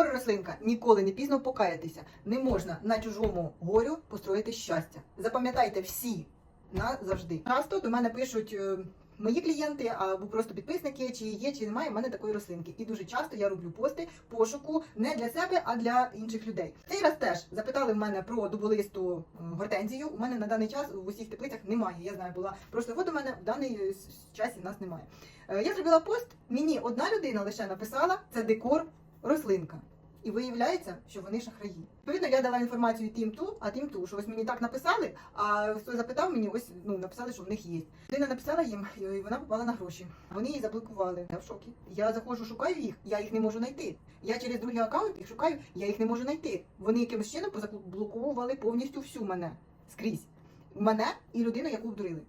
Декор рослинка ніколи не пізно покаятися. Не можна на чужому горю построїти щастя. Запам'ятайте всі назавжди. Часто до мене пишуть. е, Мої клієнти або просто підписники, чи є, чи немає в мене такої рослинки. І дуже часто я роблю пости пошуку не для себе, а для інших людей. Цей раз теж запитали в мене про дуболисту е, гортензію. У мене на даний час в усіх теплицях немає. Я знаю, була прошлий год у мене в даний час нас немає. Е, Я зробила пост. Мені одна людина лише написала це декор рослинка. І виявляється, що вони шахраї. Відповідно, я дала інформацію тим ту, а тим ту, що ось мені так написали, а хто запитав мені, ось ну написали, що в них є. Людина написала їм, і вона попала на гроші. Вони її заблокували. Я в шокі. Я заходжу, шукаю їх, я їх не можу знайти. Я через другий аккаунт їх шукаю, я їх не можу знайти. Вони якимось чином позаблокували повністю всю мене скрізь. Мене і людину, яку обдурили.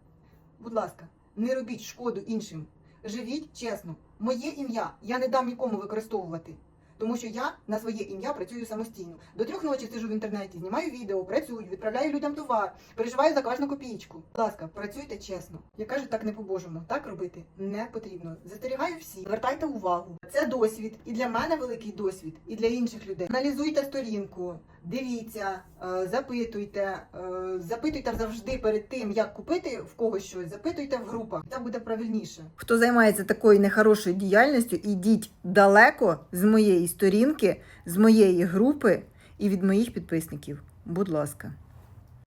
Будь ласка, не робіть шкоду іншим. Живіть чесно. Моє ім'я я не дам нікому використовувати. Тому що я на своє ім'я працюю самостійно. До трьох ночі сиджу в інтернеті, знімаю відео, працюю, відправляю людям товар, переживаю за кожну копійку. Будь ласка, працюйте чесно. Я кажу так не по-божому. Так робити не потрібно. Застерігаю всі. Звертайте увагу. Це досвід, і для мене великий досвід, і для інших людей. Аналізуйте сторінку, дивіться, е, запитуйте, е, запитуйте завжди перед тим, як купити в когось щось. Запитуйте в групах. Так буде правильніше. Хто займається такою нехорошою діяльністю, ідіть далеко з моєї сторінки, з моєї групи і від моїх підписників. Будь ласка.